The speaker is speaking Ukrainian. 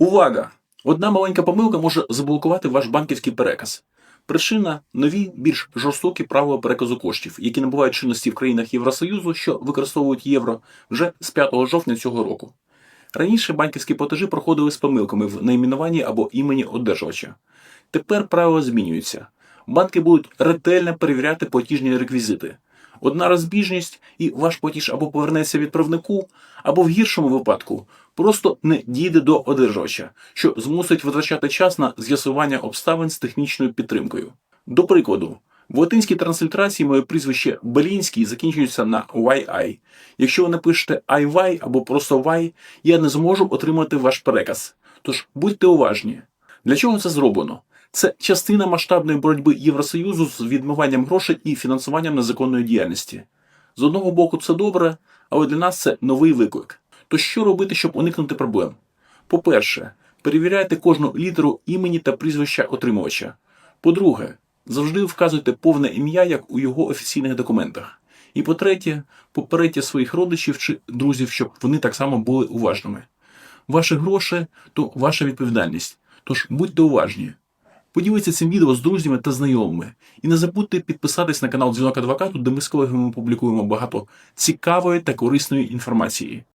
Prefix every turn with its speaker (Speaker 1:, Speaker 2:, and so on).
Speaker 1: Увага! Одна маленька помилка може заблокувати ваш банківський переказ. Причина нові, більш жорстокі правила переказу коштів, які набувають чинності в країнах Євросоюзу, що використовують євро вже з 5 жовтня цього року. Раніше банківські платежі проходили з помилками в найменуванні або імені одержувача. Тепер правила змінюються. Банки будуть ретельно перевіряти платіжні реквізити. Одна розбіжність, і ваш платіж або повернеться відправнику, або в гіршому випадку просто не дійде до одержувача, що змусить витрачати час на з'ясування обставин з технічною підтримкою. До прикладу, в латинській транслітерації моє прізвище Белінський закінчується на YI. Якщо ви напишете IY або просто Y, я не зможу отримати ваш переказ. Тож будьте уважні. Для чого це зроблено? Це частина масштабної боротьби Євросоюзу з відмиванням грошей і фінансуванням незаконної діяльності. З одного боку, це добре, але для нас це новий виклик. То що робити, щоб уникнути проблем? По-перше, перевіряйте кожну літеру імені та прізвища отримувача. По-друге, завжди вказуйте повне ім'я, як у його офіційних документах. І по-третє, попередьте своїх родичів чи друзів, щоб вони так само були уважними. Ваші гроші то ваша відповідальність. Тож будьте уважні. Поділіться цим відео з друзями та знайомими. І не забудьте підписатись на канал Дзвінок Адвокату, де ми з колегами публікуємо багато цікавої та корисної інформації.